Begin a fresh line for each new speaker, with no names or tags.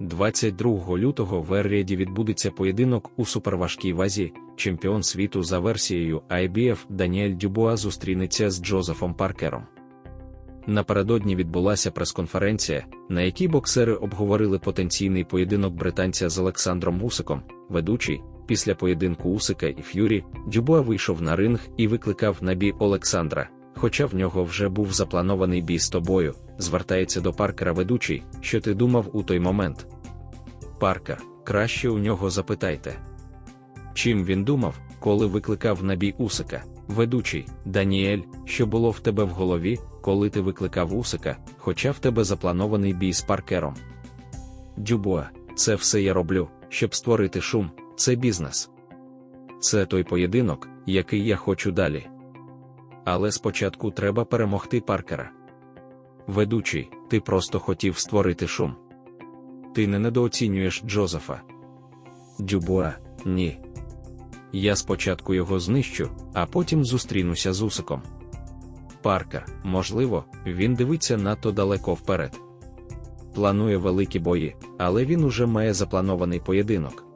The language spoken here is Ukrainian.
22 лютого в Ерріаді відбудеться поєдинок у суперважкій вазі. Чемпіон світу за версією IBF Даніель Дюбуа зустрінеться з Джозефом Паркером. Напередодні відбулася прес-конференція, на якій боксери обговорили потенційний поєдинок британця з Олександром Усиком, ведучий. Після поєдинку Усика і Ф'юрі Дюбуа вийшов на ринг і викликав на бій Олександра, хоча в нього вже був запланований бій з тобою, звертається до Паркера ведучий, що ти думав у той момент. Паркер, краще у нього запитайте. Чим він думав, коли викликав на бій Усика? Ведучий, Даніель, що було в тебе в голові, коли ти викликав Усика, хоча в тебе запланований бій з Паркером. Дюбуа, це все я роблю, щоб створити шум, це бізнес. Це той поєдинок, який я хочу далі. Але спочатку треба перемогти Паркера. Ведучий, ти просто хотів створити шум. Ти не недооцінюєш Джозефа. Дюбуа, ні. Я спочатку його знищу, а потім зустрінуся з Усиком. Паркер, можливо, він дивиться надто далеко вперед. Планує великі бої, але він уже має запланований поєдинок.